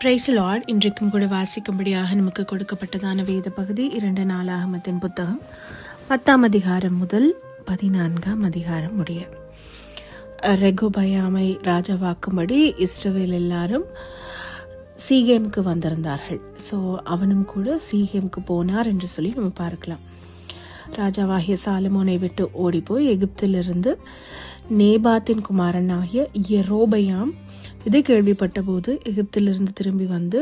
பிரைசலாட் இன்றைக்கும் கூட வாசிக்கும்படியாக நமக்கு கொடுக்கப்பட்டதான வேத பகுதி இரண்டு நாளாகமத்தின் புத்தகம். பத்தாம் அதிகாரம் முதல் பதினான்காம் அதிகாரம் உடைய ரெகுபயாமை ராஜாவாக்கும்படி இஸ்ரவேல் எல்லாரும் சீகேமுக்கு வந்திருந்தார்கள். ஸோ அவனும் கூட சீகேமுக்கு போனார் என்று சொல்லி நம்ம பார்க்கலாம். ராஜாவாகிய சாலமோனை விட்டு ஓடிப்போய் எகிப்திலிருந்து நேபாத்தின் குமாரனாகிய எரோபயாம் இதை கேள்விப்பட்ட போது எகிப்திலிருந்து திரும்பி வந்து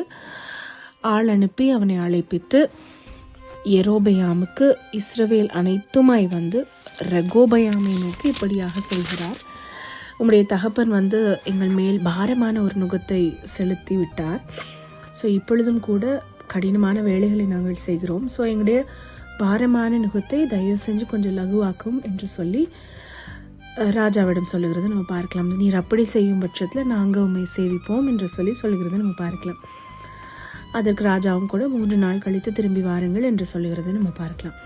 ஆள் அனுப்பி அவனை அழைப்பித்து எரோபயாமுக்கு இஸ்ரவேல் அனைத்துமாய் வந்து ரெகோபயாமை நோக்கி இப்படியாக சொல்கிறார். உம்முடைய தகப்பன் வந்து எங்கள் மேல் பாரமான ஒரு நுகத்தை செலுத்தி விட்டார். ஸோ இப்பொழுதும் கூட கடினமான வேலைகளை நாங்கள் செய்கிறோம். ஸோ எங்களுடைய பாரமான நுகத்தை தயவு செஞ்சு கொஞ்சம் லகுவாக்கும் என்று சொல்லி ராஜாவிடம் சொல்லுகிறது நம்ம பார்க்கலாம். நீர் அப்படி செய்யும் பட்சத்தில் நாங்கள் உண்மை சேவிப்போம் என்று சொல்லி சொல்லுகிறது நம்ம பார்க்கலாம். அதற்கு ராஜாவும் கூட மூன்று நாள் கழித்து திரும்பி வாருங்கள் என்று சொல்லுகிறது நம்ம பார்க்கலாம்.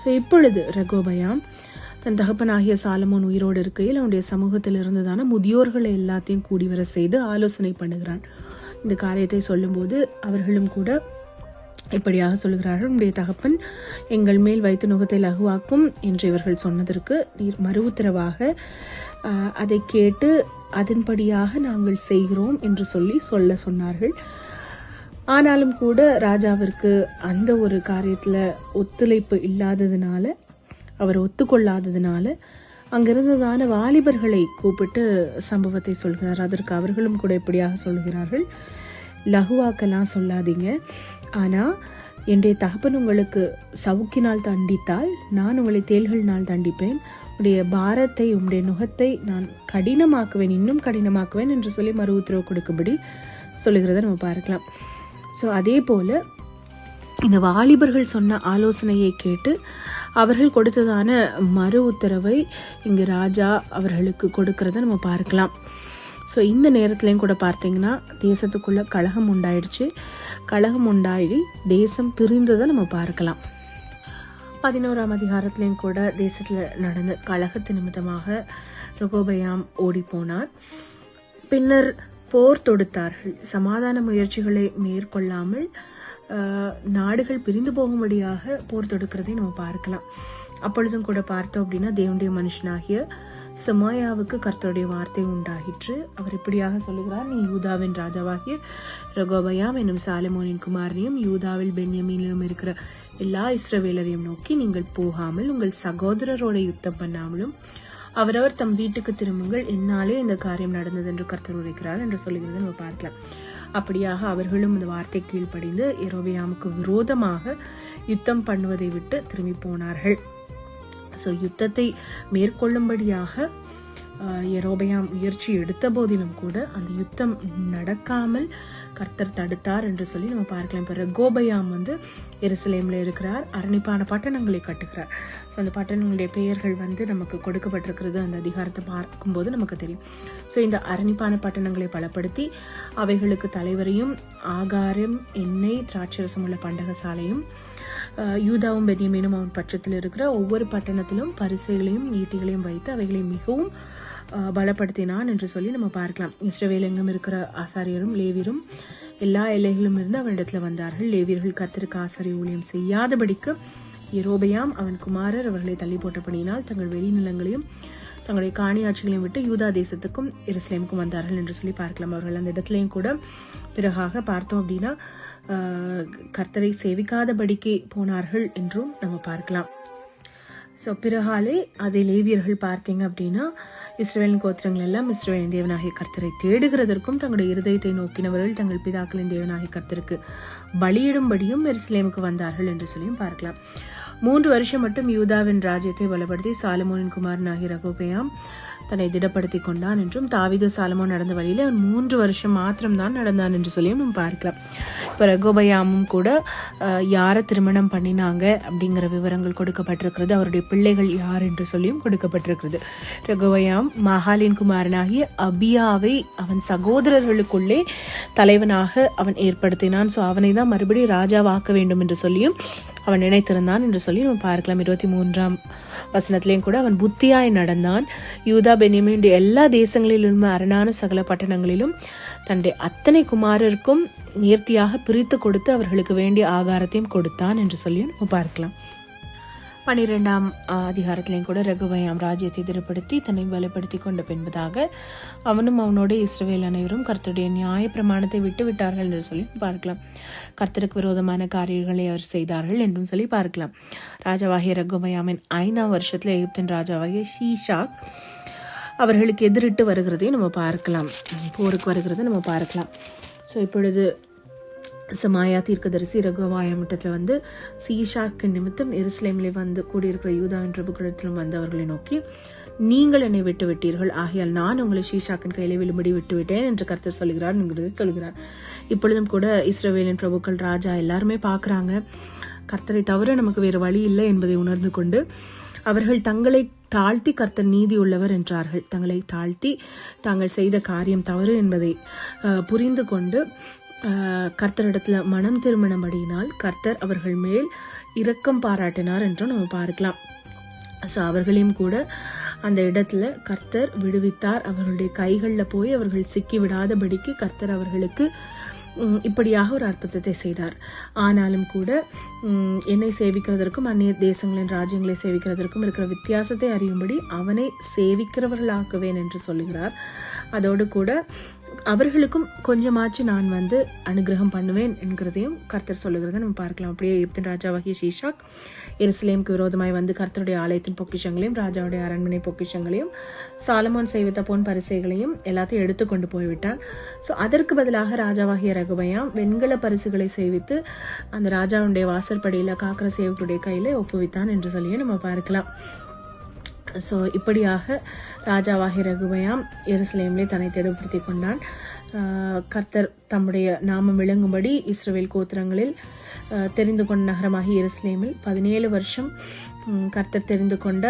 ஸோ இப்பொழுது ரகோபயாம் தன் தகப்பனாகிய சாலமோன் உயிரோடு இருக்கையில் அவனுடைய சமூகத்தில் இருந்ததான முதியோர்களை எல்லாத்தையும் கூடி வர செய்து ஆலோசனை பண்ணுகிறான். இந்த காரியத்தை சொல்லும்போது அவர்களும் கூட இப்படியாக சொல்கிறார்கள். உடைய தகப்பன் எங்கள் மேல் வைத்து நுகத்தை லகுவாக்கும் என்று இவர்கள் சொன்னதற்கு நீர் மறு உத்தரவாக அதை கேட்டு அதன்படியாக நாங்கள் செய்கிறோம் என்று சொல்லி சொல்ல சொன்னார்கள். ஆனாலும் கூட ராஜாவிற்கு அந்த ஒரு காரியத்தில் ஒத்துழைப்பு இல்லாததுனால அவர் ஒத்துக்கொள்ளாததுனால அங்கிருந்ததான வாலிபர்களை கூப்பிட்டு சம்பவத்தை சொல்கிறார். அதற்கு அவர்களும் கூட இப்படியாக சொல்கிறார்கள். லகுவாக்கெல்லாம் சொல்லாதீங்க. ஆனால் என்னுடைய தகப்பன் உங்களுக்கு சவுக்கினால் தண்டித்தால் நான் உங்களை தேள்களினால் தண்டிப்பேன். உடைய பாரத்தை உம்முடைய நுகத்தை நான் கடினமாக்குவேன் இன்னும் கடினமாக்குவேன் என்று சொல்லி மறு உத்தரவு கொடுக்கும்படி சொல்லுகிறத நம்ம பார்க்கலாம். ஸோ அதே போல் இந்த வாலிபர்கள் சொன்ன ஆலோசனையை கேட்டு அவர்கள் கொடுத்ததான மறு உத்தரவை இங்கு ராஜா அவர்களுக்கு கொடுக்கிறத நம்ம பார்க்கலாம். ஸோ இந்த நேரத்துலையும் கூட பார்த்தீங்கன்னா தேசத்துக்குள்ளே கழகம் உண்டாயிடுச்சு. கழகம் உண்டாயி தேசம் பிரிந்ததை நம்ம பார்க்கலாம். பதினோராம் அதிகாரத்துலேயும் கூட தேசத்தில் நடந்த கழகத்து நிமித்தமாக ருகோபயாம் ஓடி போனார் பின்னர் போர் தொடுத்தார்கள். சமாதான முயற்சிகளை மேற்கொள்ளாமல் நாடுகள் பிரிந்து போகும்படியாக போர் தொடுக்கிறதை நம்ம பார்க்கலாம். அப்பொழுதும் கூட பார்த்தோம் அப்படின்னா தேவனுடைய மனுஷனாகிய செமாயாவுக்கு கர்த்தருடைய வார்த்தை உண்டாகிற்று அவர் இப்படியாக சொல்லுகிறார் நீ யூதாவின் ராஜாவாகிய ரகோபயாம் என்னும் சாலமோனின் குமாரனையும் யூதாவில் பென்யமீனிலும் இருக்கிற எல்லா இஸ்ரவேலரையும் நோக்கி நீங்கள் போகாமல் உங்கள் சகோதரரோட யுத்தம் பண்ணாமலும் அவரவர் தம் வீட்டுக்கு திரும்புங்கள். என்னாலே இந்த காரியம் நடந்தது என்று கர்த்தர் உரைக்கிறார் என்று சொல்லுகிறது நம்ம பார்க்கலாம். அப்படியாக அவர்களும் இந்த வார்த்தை கீழ்ப்படிந்து எரோபியாமுக்கு விரோதமாக யுத்தம் பண்ணுவதை விட்டு திரும்பி போனார்கள். ஸோ யுத்தத்தை மேற்கொள்ளும்படியாக எரோபயாம் முயற்சி எடுத்த போதிலும் கூட அந்த யுத்தம் நடக்காமல் கர்த்தர் தடுத்தார் என்று சொல்லி நம்ம பார்க்கலாம். பிறகு கோபயாம் வந்து எருசலேமில் இருக்கிறார். அரணிப்பான பட்டணங்களை கட்டுகிறார். ஸோ அந்த பட்டணங்களுடைய பெயர்கள் வந்து நமக்கு கொடுக்கப்பட்டிருக்கிறது. அந்த அதிகாரத்தை பார்க்கும்போது நமக்கு தெரியும். ஸோ இந்த அரணிப்பான பட்டணங்களை பலப்படுத்தி அவைகளுக்கு தலைவரையும் ஆகாரம் எண்ணெய் திராட்சரசம் உள்ள பண்டகசாலையும் யூதாவும் பெனியமீனும் அவன் பட்சத்தில் இருக்கிற ஒவ்வொரு பட்டணத்திலும் பரிசைகளையும் ஈட்டிகளையும் வைத்து அவைகளை மிகவும் பலப்படுத்தினான் என்று சொல்லி நம்ம பார்க்கலாம். இஸ்ரவேல் எங்கும் இருக்கிற ஆசாரியரும் லேவியரும் எல்லா எல்லைகளும் இருந்து அவனிடத்தில் வந்தார்கள். லேவியர்கள் கத்திருக்க ஆசாரிய ஊழியம் செய்யாதபடிக்கு எரோபையாம் அவன் குமாரர் அவர்களை தள்ளி போட்டபடியினால் தங்கள் வெளிநிலங்களையும் தங்களுடைய காணியாட்சிகளையும் விட்டு யூதா தேசத்துக்கும் எருசலேமுக்கும் வந்தார்கள் என்று சொல்லி பார்க்கலாம். அவர்கள் அந்த இடத்துலையும் கூட பிறகாக பார்த்தோம் அப்படின்னா கர்த்தரை சேவிக்காதபடிக்கு போனார்கள் என்றும் நம்ம பார்க்கலாம். ஸோ பிறகாலே அதை லேவியர்கள் பார்த்தீங்க அப்படின்னா இஸ்ரேலின் கோத்திரங்கள் எல்லாம் இஸ்ரேலின் தேவனாகிய கர்த்தரை தேடுகிறதற்கும் தங்களுடைய இருதயத்தை நோக்கினவர்கள் தங்கள் பிதாக்களின் தேவனாகிய கர்த்தருக்கு பலியிடும்படியும் எருசலேமுக்கு வந்தார்கள் என்று சொல்லியும் பார்க்கலாம். மூன்று வருஷம் மட்டும் யூதாவின் ராஜ்யத்தை பலப்படுத்தி சாலமோனின் குமாரனாகி ரகோபயாம் தன்னை திடப்படுத்தி கொண்டான் என்றும் தாவித சாலமோ நடந்த வழியில அவன் மூன்று வருஷம் மாத்திரம்தான் நடந்தான் என்று சொல்லியும் நம்ம பார்க்கலாம். இப்போ ரகோபயாமும் கூட அஹ், யாரை திருமணம் பண்ணினாங்க அப்படிங்கிற விவரங்கள் கொடுக்கப்பட்டிருக்கிறது. அவருடைய பிள்ளைகள் யார் என்று சொல்லியும் கொடுக்கப்பட்டிருக்கிறது. ரகோபயாம் மகாலின் குமாரனாகிய அபியாவை அவன் சகோதரர்களுக்குள்ளே தலைவனாக அவன் ஏற்படுத்தினான். ஸோ அவனை தான் மறுபடியும் ராஜாவாக்க வேண்டும் என்று சொல்லியும் அவன் நினைத்திருந்தான் என்று சொல்லி நம்ம பார்க்கலாம். இருபத்தி மூன்றாம் வசனத்திலையும் கூட அவன் புத்தியாய் நடந்தான். யூதா பென்யமீன் எல்லா தேசங்களிலும் அரணான சகல பட்டணங்களிலும் தன்னுடைய அத்தனை குமாரருக்கும் நேர்த்தியாக பிரித்து கொடுத்து அவர்களுக்கு வேண்டிய ஆகாரத்தையும் கொடுத்தான் என்று சொல்லி நம்ம பார்க்கலாம். பனிரெண்டாம் அதிகாரத்திலையும் கூட ரகுபயாம் ராஜ்யத்தை திருப்படுத்தி தன்னை பலப்படுத்தி கொண்ட பின்பதாக அவனும் அவனோட இஸ்ரவேல் அனைவரும் கர்த்தருடைய நியாய பிரமாணத்தை விட்டு விட்டார்கள் என்று சொல்லி பார்க்கலாம். கர்த்தருக்கு விரோதமான காரியங்களை அவர் செய்தார்கள் என்றும் சொல்லி பார்க்கலாம். ராஜாவாகிய ரகுபயாமின் ஐந்தாம் வருஷத்தில் எகிப்தின் ராஜாவாகிய ஷீஷாக் அவர்களுக்கு எதிரிட்டு வருகிறதையும் நம்ம பார்க்கலாம். போருக்கு வருகிறத நம்ம பார்க்கலாம். ஸோ இப்பொழுது சமாயா தீர்க்கதரிசி ரகுவாயமட்டத்தில் வந்து சீஷாக்கு நிமித்தம் எருசலேமிலே வந்து கூடியிருக்கிற யூதாவின் பிரபுக்களிடத்திலும் வந்தவர்களை நோக்கி நீங்கள் என்னை விட்டு விட்டீர்கள். ஆகையால் நான் உங்களை ஷீஷாக்கின் கையில் விழும்படி விட்டுவிட்டேன் என்று கர்த்தர் சொல்கிறார் என்கிறது சொல்கிறார் இப்பொழுதும் கூட இஸ்ரோவேலின் பிரபுக்கள் ராஜா எல்லாருமே பார்க்குறாங்க. கர்த்தரை தவிர நமக்கு வேறு வழி இல்லை என்பதை உணர்ந்து கொண்டு அவர்கள் தங்களை தாழ்த்தி கர்த்தர் நீதி உள்ளவர் என்றார்கள். தங்களை தாழ்த்தி தாங்கள் செய்த காரியம் தவறு என்பதை புரிந்து கொண்டு கர்த்தரிடத்தில் மனம் திருமணம் அடியினால் கர்த்தர் அவர்கள் மேல் இரக்கம் பாராட்டினார் என்றும் நம்ம பார்க்கலாம். ஸோ அவர்களையும் கூட அந்த இடத்துல கர்த்தர் விடுவித்தார். அவர்களுடைய கைகளில் போய் அவர்கள் சிக்கி விடாதபடிக்கு கர்த்தர் அவர்களுக்கு இப்படியாக ஒரு அற்புதத்தை செய்தார். ஆனாலும் கூட என்னை சேவிக்கிறதற்கும் அந்நிய தேசங்களின் ராஜ்யங்களை சேவிக்கிறதற்கும் இருக்கிற வித்தியாசத்தை அறியும்படி அவனை சேவிக்கிறவர்களாக்குவேன் என்று சொல்லுகிறார். அதோடு கூட அவர்களுக்கும் கொஞ்சமாச்சு நான் வந்து அனுகிரகம் பண்ணுவேன் என்கிறதையும் கர்த்தர் சொல்லுகிறத நம்ம பார்க்கலாம். அப்படியே எப்தின் ராஜாவாகிய ஷீஷாக் எருசலேமுக்கு விரோதமாய் வந்து கர்த்தருடைய ஆலயத்தின் பொக்கிஷங்களையும் ராஜாவுடைய அரண்மனை பொக்கிஷங்களையும் சாலமோன் செய்வித்த பொன் பரிசைகளையும் எல்லாத்தையும் எடுத்து கொண்டு போய்விட்டான். ஸோ அதற்கு பதிலாக ராஜாவாகிய ரகுபயாம் வெண்கல பரிசுகளை செய்வித்து அந்த ராஜாவுடைய வாசற்படியில் காக்கிற சேவர்களுடைய கையில ஒப்புவித்தான் என்று சொல்லியே நம்ம பார்க்கலாம். ஸோ இப்படியாக ராஜாவாகி ரகுபயாம் எருசலேம்லே தன்னை கெடுபடுத்தி கொண்டான். கர்த்தர் தம்முடைய நாமம் விளங்கும்படி இஸ்ரேல் கோத்திரங்களில் தெரிந்து கொண்ட நகரமாகி எருசலேமில் பதினேழு வருஷம் கர்த்தர் தெரிந்து கொண்ட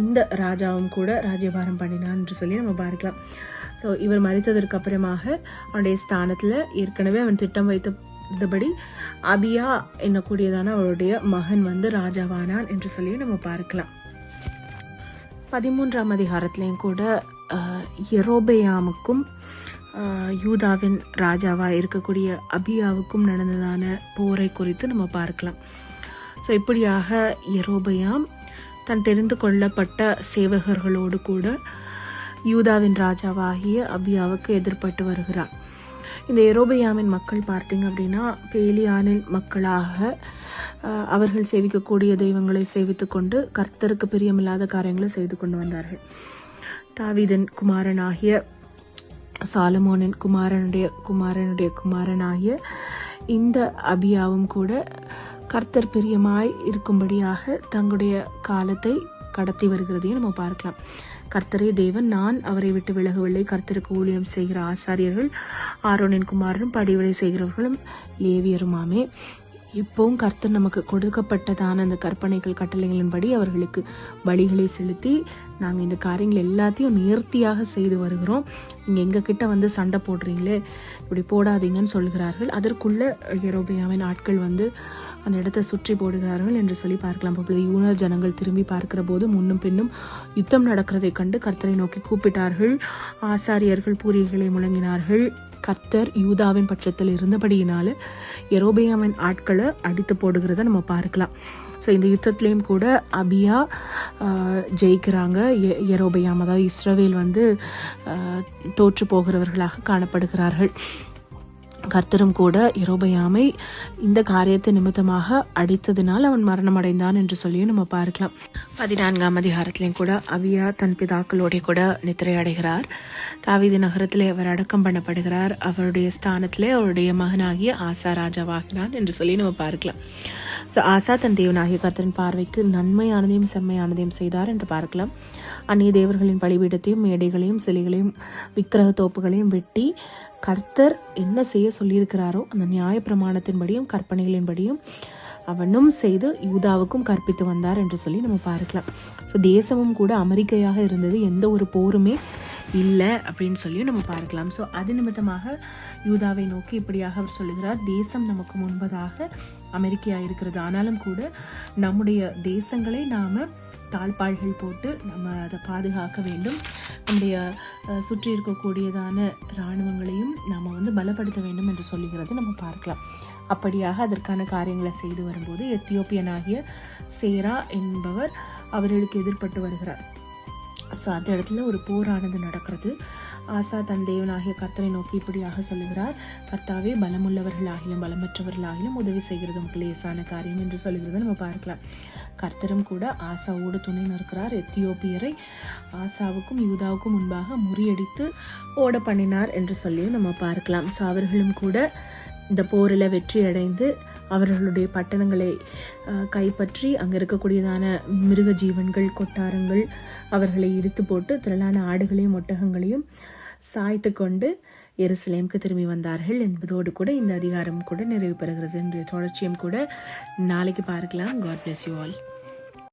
இந்த ராஜாவும் கூட ராஜ்யபாரம் பண்ணினான் என்று சொல்லி நம்ம பார்க்கலாம். ஸோ இவர் மறித்ததற்கு அப்புறமாக அவனுடைய ஸ்தானத்தில் ஏற்கனவே அவன் திட்டம் வைத்தபடி அபியா என்னக்கூடியதான அவருடைய மகன் வந்து ராஜாவானான் என்று சொல்லி நம்ம பார்க்கலாம். பதிமூன்றாம் அதிகாரத்திலையும் கூட எரோபயாமுக்கும் யூதாவின் ராஜாவாக இருக்கக்கூடிய அபியாவுக்கும் நடந்ததான போரை குறித்து நம்ம பார்க்கலாம். ஸோ இப்படியாக எரோபயாம் தன் தெரிந்து கொள்ளப்பட்ட சேவகர்களோடு கூட யூதாவின் ராஜாவாகிய அபியாவுக்கு எதிர்பட்டு வருகிறார். இந்த எரோபயாமின் மக்கள் பார்த்தீங்க அப்படின்னா பேலியானின் மக்களாக அவர்கள் சேவிக்கக்கூடிய தெய்வங்களை சேவித்து கொண்டு கர்த்தருக்கு பிரியமில்லாத காரியங்களை செய்து கொண்டு வந்தார்கள். தாவிதன் குமாரனாகிய சாலமோனின் குமாரனுடைய குமாரனுடைய குமாரனாகிய இந்த அபியாவும் கூட கர்த்தர் பிரியமாய் இருக்கும்படியாக தங்களுடைய காலத்தை கடத்தி வருகிறதையும் நம்ம பார்க்கலாம். கர்த்தரே தேவன் நான் அவரை விட்டு விலகவில்லை. கர்த்தருக்கு ஊழியம் செய்கிற ஆசாரியர்கள் ஆரோனின் குமாரனும் படிவிலை செய்கிறவர்களும் லேவியருமாமே இப்போவும் கர்த்தர் நமக்கு கொடுக்கப்பட்டதான அந்த கற்பனைகள் கட்டளைகளின்படி அவர்களுக்கு பலிகளை செலுத்தி நாங்கள் இந்த காரியங்கள் எல்லாத்தையும் நேர்த்தியாக செய்து வருகிறோம். நீங்கள் எங்கள் கிட்ட வந்து சண்டை போடுறீங்களே இப்படி போடாதீங்கன்னு சொல்கிறார்கள். அதற்குள்ளே எரோபியாவின் ஆட்கள் வந்து அந்த இடத்தை சுற்றி போடுகிறார்கள் என்று சொல்லி பார்க்கலாம். அப்பொழுது யூனர் ஜனங்கள் திரும்பி பார்க்கிற போது முன்னும் பின்னும் யுத்தம் நடக்கிறதை கண்டு கர்த்தரை நோக்கி கூப்பிட்டார்கள். ஆசாரியர்கள் பூரிகளை முழங்கினார்கள். கர்த்தர் யூதாவின் பட்சத்தில் இருந்தபடியினால எரோபியாவின் ஆட்களை அடித்து போடுகிறத நம்ம பார்க்கலாம். ஸோ இந்த யுத்தத்துலேயும் கூட அபியா ஜெயிக்கிறாங்க. எரோபியாம் அதாவது இஸ்ரவேல் வந்து தோற்று போகிறவர்களாக காணப்படுகிறார்கள். கர்த்தரும் கூட இரோபயாமை இந்த காரியத்தை நிமித்தமாக அடித்ததினால் அவன் மரணம் அடைந்தான் என்று சொல்லியும் நம்ம பார்க்கலாம். பதினான்காம் அதிகாரத்திலையும் கூட அவியா தன் பிதாக்களோட கூட நித்திரை அடைகிறார் தாவிதி நகரத்திலே அவர் அடக்கம் பண்ணப்படுகிறார். அவருடைய ஸ்தானத்திலே அவருடைய மகனாகிய ஆசா ராஜாவாகிறான் என்று சொல்லி நம்ம பார்க்கலாம். ஸோ ஆசா தன் தேவனாகிய கர்த்தரின் பார்வைக்கு நன்மையானதையும் செம்மையானதையும் செய்தார் என்று பார்க்கலாம். அந்நிய தேவர்களின் பலிபீடத்தையும் மேடைகளையும் சிலைகளையும் விக்கிரக தோப்புகளையும் வெட்டி கர்த்தர் என்ன செய்ய சொல்லியிருக்கிறாரோ அந்த நியாய பிரமாணத்தின்படியும் கற்பனைகளின்படியும் அவனும் செய்து யூதாவுக்கும் கற்பித்து வந்தார் என்று சொல்லி நம்ம பார்க்கலாம். ஸோ தேசமும் கூட அமெரிக்கையாக இருந்தது. எந்த ஒரு போருமே இல்லை அப்படின்னு சொல்லி நம்ம பார்க்கலாம். ஸோ அது நிமித்தமாக யூதாவை நோக்கி இப்படியாக அவர் சொல்லுகிறார் தேசம் நமக்கு முன்பதாக அமெரிக்கையாக இருக்கிறது ஆனாலும் கூட நம்முடைய தேசங்களை நாம் தாழ்பாள்கள் போட்டு நம்ம அதை பாதுகாக்க வேண்டும். நம்முடைய அஹ், சுற்றி இருக்கக்கூடியதான இராணுவங்களையும் நாம் வந்து பலப்படுத்த வேண்டும் என்று சொல்லுகிறது. நம்ம பார்க்கலாம். அப்படியாக அதற்கான காரியங்களை செய்து வரும்போது எத்தியோப்பியனாகிய சேரா என்பவர் அவர்களுக்கு எதிர்ப்பட்டு வருகிறார். ஸோ அந்த இடத்துல ஒரு போரானது நடக்கிறது. ஆசா தன் தேவனாகிய கர்த்தரை நோக்கி இப்படியாக சொல்லுகிறார். கர்த்தாவே பலமுள்ளவர்களாகிலும் பலமற்றவர்களாகிலும் உதவி செய்கிறது நமக்கு லேசான காரியம் என்று சொல்லுகிறத நம்ம பார்க்கலாம். கர்த்தரும் கூட ஆசாவோடு துணை நிற்கிறார். எத்தியோப்பியரை ஆசாவுக்கும் யூதாவுக்கும் முன்பாக முறியடித்து ஓட பண்ணினார் என்று சொல்லியும் நம்ம பார்க்கலாம். ஸோ அவர்களும் கூட இந்த போரில் வெற்றி அடைந்து அவர்களுடைய பட்டணங்களை கைப்பற்றி அங்கே இருக்கக்கூடியதான மிருக ஜீவன்கள் கொட்டாரங்கள் அவர்களை இடித்து போட்டு திரளான ஆடுகளையும் ஒட்டகங்களையும் சாய்த்து கொண்டு எருசலேமுக்கு திரும்பி வந்தார்கள். என்பதோடு கூட இந்த அதிகாரம் கூட நிறைவு பெறுகிறது. என்ற தொடர்ச்சியும் கூட நாளைக்கு பார்க்கலாம். God bless you all